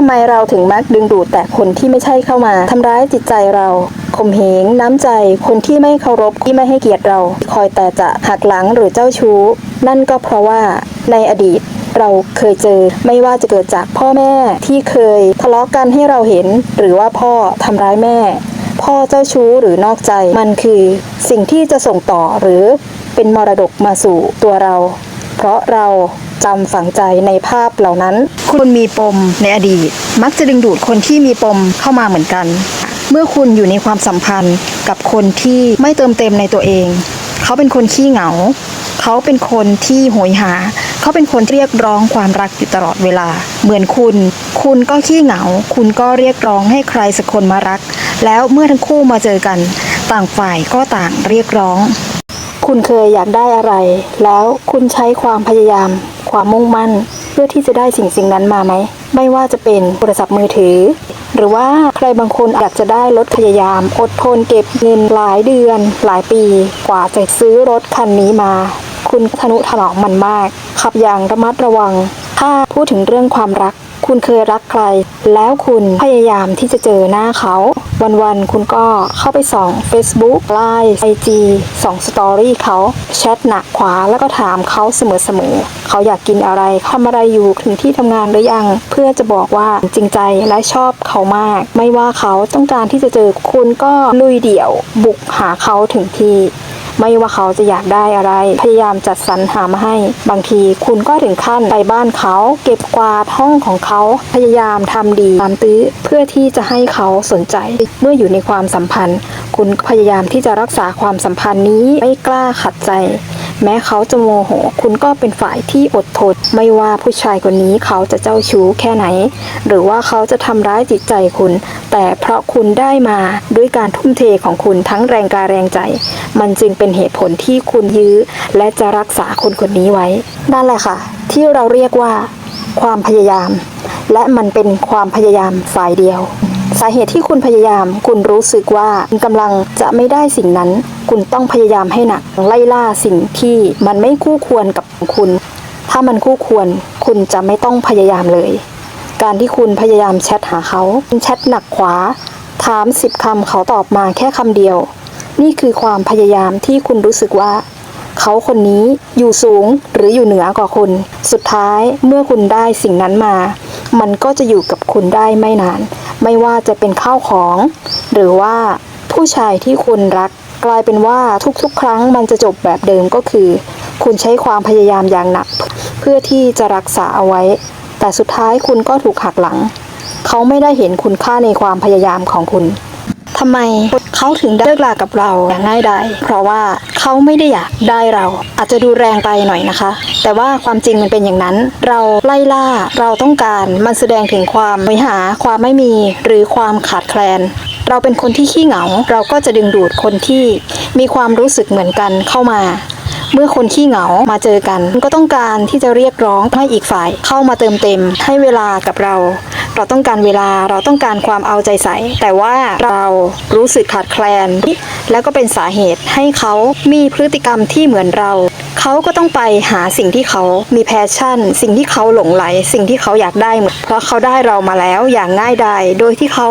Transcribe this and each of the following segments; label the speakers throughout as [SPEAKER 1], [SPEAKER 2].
[SPEAKER 1] ทำไมเราถึงมักดึงดูดแต่คนที่ไม่ใช่เข้ามาทำร้ายจิตใจเราข่มเหงน้ำใจ คนที่ไม่เคารพที่ไม่ให้เกียรติเรา คอยแต่จะหักหลังหรือเจ้าชู้ นั่นก็เพราะว่าในอดีตเราเคยเจอไม่ว่าจะเกิดจากพ่อแม่ที่เคยทะเลาะกันให้เราเห็น หรือว่าพ่อทำร้ายแม่ พ่อเจ้าชู้หรือนอกใจมันคือสิ่งที่จะส่งต่อหรือเป็นมรดกมาสู่ตัวเรา เพราะเรา จำฝังใจในภาพเหล่านั้น คุณมีปมในอดีต มักจะดึงดูดคนที่มีปมเข้ามาเหมือนกัน เมื่อคุณอยู่ในความสัมพันธ์กับคนที่ไม่เติมเต็มในตัวเอง เขาเป็นคนขี้เหงา เขาเป็นคนที่โหยหา เขาเป็นคนเรียกร้องความรักอยู่ตลอดเวลา เหมือนคุณ คุณก็ขี้เหงา คุณก็เรียกร้องให้ใครสักคนมารัก แล้วเมื่อทั้งคู่มาเจอกัน ต่างฝ่ายก็ต่างเรียกร้อง คุณเคยอยากได้อะไร แล้วคุณใช้ความพยายาม ความมุ่งมั่น เพื่อที่จะได้สิ่งสิ่งนั้นมาไหม ไม่ว่าจะเป็นโทรศัพท์มือถือ หรือว่าใครบางคนอยากจะได้รถพยายาม อดทนเก็บเงินหลายเดือน หลายปี กว่าจะซื้อรถคันนี้มา คุณทนุถนอมมันมาก ขับอย่างระมัดระวัง ถ้าพูดถึงเรื่องความรัก คุณเคยรักใคร แล้วคุณพยายามที่จะเจอหน้าเขา วันๆคุณก็เข้าไปส่อง Facebook ไลน์ IG ส่องสตอรี่เขาแชทหนักขวาแล้วก็ถามเขาเสมอๆเขาอยากกินอะไรทำอะไรอยู่ถึงที่ทำงานหรือยัง เพื่อจะบอกว่าจริงใจและชอบเขามาก ไม่ว่าเขาต้องการที่จะเจอคุณก็ลุยเดี่ยว บุกหาเขาถึงที่ ไม่ว่าเขาจะอยากได้อะไร พยายามจัดสรรหามาให้ บางทีคุณก็ถึงขั้นไปบ้านเขา เก็บกวาดห้องของเขา พยายามทำดีตามตื้อเพื่อที่จะให้เขาสนใจ เมื่ออยู่ในความสัมพันธ์ คุณพยายามที่จะรักษาความสัมพันธ์นี้ไม่กล้าขัดใจ แม้เขาจะโมโห คุณก็เป็นฝ่ายที่อดทน ไม่ว่าผู้ชายคนนี้เขาจะเจ้าชู้แค่ไหน หรือว่าเขาจะทำร้ายจิตใจคุณ แต่เพราะคุณได้มาด้วยการทุ่มเทของคุณทั้งแรงกายแรงใจ มันจึงเป็นเหตุผลที่คุณยื้อ และจะรักษาคนคนนี้ไว้ นั่นแหละค่ะ ที่เราเรียกว่า ความพยายาม และมันเป็นความพยายามฝ่ายเดียว สาเหตุที่คุณพยายาม คุณรู้สึกว่าคุณกำลังจะไม่ได้สิ่งนั้น คุณต้องพยายามให้หนัก ไล่ล่าสิ่งที่มันไม่คู่ควรกับคุณ ถ้ามันคู่ควร คุณจะไม่ต้องพยายามเลย การที่คุณพยายามแชทหาเขาคุณแชทหนักขวา ถามสิบคำเขาตอบมาแค่คำเดียว นี่คือความพยายามที่คุณรู้สึกว่าเขาคนนี้อยู่สูงหรืออยู่เหนือกว่าคุณ สุดท้ายเมื่อคุณได้สิ่งนั้นมา มันก็จะอยู่กับคุณได้ไม่นาน ไม่ว่าจะเป็นข้าวของ หรือว่าผู้ชายที่คุณรัก กลายเป็นว่าทุกๆ ครั้งมันจะจบแบบเดิมก็คือ คุณใช้ความพยายามอย่างหนัก เพื่อที่จะรักษาเอาไว้ แต่สุดท้ายคุณก็ถูกหักหลัง เขาไม่ได้เห็นคุณค่าในความพยายามของคุณ ทำไมเขาถึงได้เลิกลากับเราอย่างง่ายดายเพราะว่าเขาไม่ได้อยากได้เรา อาจจะดูแรงไปหน่อยนะคะ แต่ว่าความจริงมันเป็นอย่างนั้น เราไล่ล่าเราต้องการมันแสดงถึงความไม่หาความไม่มีหรือความขาดแคลน เราเป็นคนที่ขี้เหงา เราก็จะดึงดูดคนที่มีความรู้สึกเหมือนกันเข้ามา เมื่อคนขี้เหงามาเจอกัน ก็ต้องการที่จะเรียกร้องให้อีกฝ่ายเข้ามาเติมเต็ม ให้เวลากับเรา เราต้องการเวลาเราต้องการความเอาใจใส่ แต่ว่าเรารู้สึกขาดแคลน แล้วก็เป็นสาเหตุให้เขามีพฤติกรรมที่เหมือนเราเขาก็ต้องไปหาสิ่งที่เขามีแพชชั่น สิ่งที่เขาหลงไหล สิ่งที่เขาอยากได้เหมือนเพราะเขาได้เรามาแล้วอย่างง่ายดาย โดยที่เขา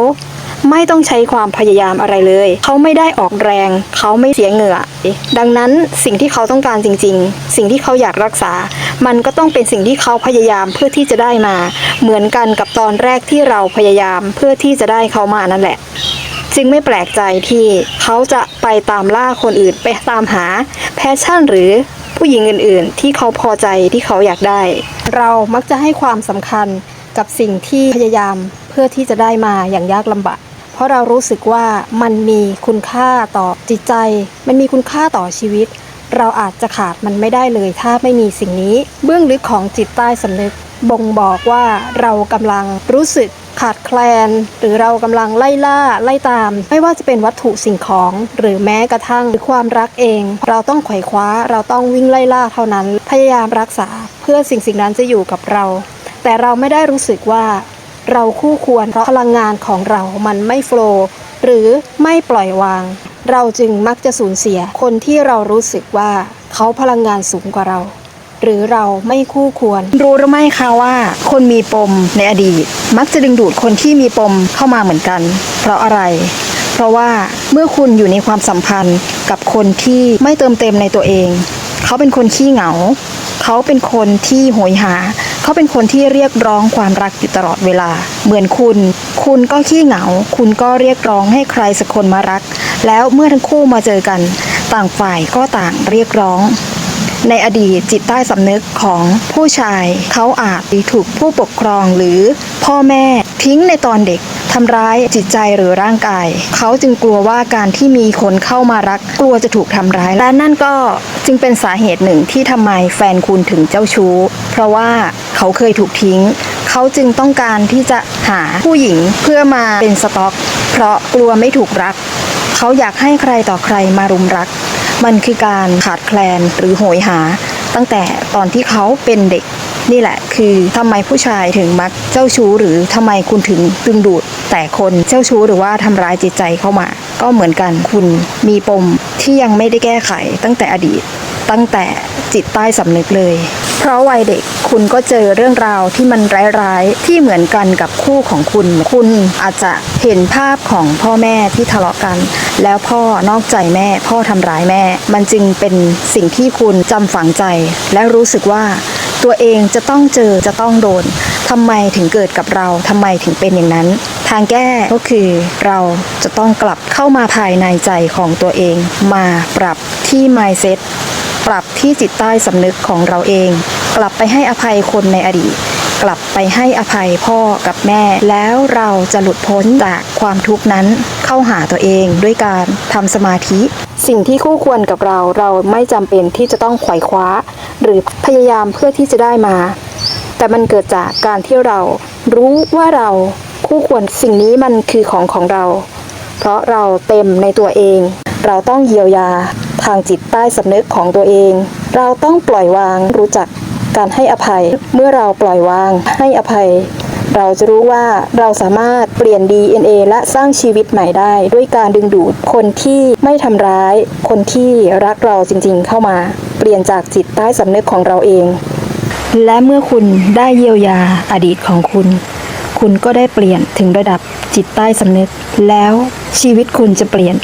[SPEAKER 1] ไม่ต้องใช้ความพยายามอะไรเลย เขาไม่ได้ออกแรง เขาไม่เสียเหงื่อ ดังนั้นสิ่งที่เขาต้องการจริง ๆ สิ่งที่เขาอยากรักษา มันก็ต้องเป็นสิ่งที่เขาพยายามเพื่อที่จะได้มา เหมือนกันกับตอนแรกที่เราพยายามเพื่อที่จะได้เขามานั่นแหละ จึงไม่แปลกใจที่เขาจะไปตามล่าคนอื่นไปตามหาแพชชั่นหรือผู้หญิงอื่นๆ ที่เขาพอใจที่เขาอยากได้ เรามักจะให้ความสำคัญกับสิ่งที่พยายามเพื่อที่จะได้มาอย่างยากลำบาก เพราะเรารู้สึกว่ามันมีคุณค่าต่อจิตใจ มันมีคุณค่าต่อชีวิต เราอาจจะขาดมันไม่ได้เลยถ้าไม่มีสิ่งนี้ เบื้องลึกของจิตใต้สำนึก บ่งบอกว่าเรากำลังรู้สึกขาดแคลน หรือเรากำลังไล่ล่าไล่ตาม ไม่ว่าจะเป็นวัตถุสิ่งของ หรือแม้กระทั่งหรือความรักเอง เราต้องไขว่คว้า เราต้องวิ่งไล่ล่าเท่านั้น พยายามรักษา เพื่อสิ่งสิ่งนั้นจะอยู่กับเรา แต่เราไม่ได้รู้สึกว่า เราคู่ควรเพราะพลังงานของเรามันไม่โฟล์หรือไม่ปล่อยวาง เราจึงมักจะสูญเสียคนที่เรารู้สึกว่าเขาพลังงานสูงกว่าเรา หรือเราไม่คู่ควร รู้หรือไม่คะว่า คนมีปมในอดีต มักจะดึงดูดคนที่มีปมเข้ามาเหมือนกัน เพราะอะไร เพราะว่าเมื่อคุณอยู่ในความสัมพันธ์กับคนที่ไม่เติมเต็มในตัวเอง เขาเป็นคนขี้เหงา เขาเป็นคนที่โหยหา เขาเป็นคนที่เรียกร้องความรักอยู่ตลอดเวลา เหมือนคุณ คุณก็ขี้เหงา คุณก็เรียกร้องให้ใครสักคนมารัก แล้วเมื่อทั้งคู่มาเจอกัน ต่างฝ่ายก็ต่างเรียกร้อง ในอดีตจิตใต้สำนึกของผู้ชาย เขาอาจถูกผู้ปกครองหรือพ่อแม่ทิ้งในตอนเด็กทำร้ายจิตใจหรือร่างกาย เขาจึงกลัวว่าการที่มีคนเข้ามารัก กลัวจะถูกทำร้าย และนั่นก็ จึงเป็นสาเหตุหนึ่งที่ทำไมแฟนคุณถึงเจ้าชู้ เพราะว่าเขาเคยถูกทิ้ง เขาจึงต้องการที่จะหาผู้หญิงเพื่อมาเป็นสต็อก เพราะกลัวไม่ถูกรัก เขาอยากให้ใครต่อใครมารุมรัก มันคือการขาดแคลนหรือโหยหา ตั้งแต่ตอนที่เขาเป็นเด็กนี่แหละคือทำไมผู้ชายถึงมักเจ้าชู้หรือทำไมคุณถึงดึงดูด แต่คนเจ้าชู้หรือว่าทำร้ายจิตใจเข้ามา ก็เหมือนกันคุณมีปมที่ยังไม่ได้แก้ไขตั้งแต่อดีต ตั้งแต่จิตใต้สำนึกเลย เพราะวัยเด็กคุณก็เจอเรื่องราวที่มันร้ายๆ ที่เหมือนกันกับคู่ของคุณ คุณอาจจะเห็นภาพของพ่อแม่ที่ทะเลาะกัน แล้วพ่อนอกใจแม่ พ่อทำร้ายแม่ มันจึงเป็นสิ่งที่คุณจำฝังใจ และรู้สึกว่าตัวเองจะต้องเจอจะต้องโดนทำไมถึงเกิดกับเราทำไมถึงเป็นอย่างนั้น ทางแก้ก็คือเราจะต้องกลับเข้ามาภายในใจของตัวเอง มาปรับที่ mindset ปรับที่จิตใต้สำนึกของเราเอง กลับไปให้อภัยคนในอดีต กลับไปให้อภัยพ่อกับแม่ แล้วเราจะหลุดพ้นจากความทุกข์นั้นเข้าหาตัวเองด้วยการทำสมาธิ สิ่งที่คู่ควรกับเราเราไม่จำเป็นที่จะต้องขว่คว้า หรือพยายามเพื่อที่จะได้มา แต่มันเกิดจากการที่เรารู้ว่าเราคู่ควรสิ่งนี้มันคือของของเรา เพราะเราเต็มในตัวเอง เราต้องเยียวยา ทางจิตใต้สำนึกของตัวเอง เราต้องปล่อยวางรู้จักการให้อภัย เมื่อเราปล่อยวางให้อภัย เราจะรู้ว่าเราสามารถเปลี่ยน DNA และสร้างชีวิตใหม่ได้ ด้วยการดึงดูดคนที่ไม่ทำร้าย คนที่รักเราจริงๆเข้ามา เปลี่ยนจากจิตใต้สำนึกของเราเอง และเมื่อคุณได้เยียวยาอดีตของคุณ คุณก็ได้เปลี่ยนถึงระดับจิตใต้สำนึก แล้วชีวิตคุณจะเปลี่ยน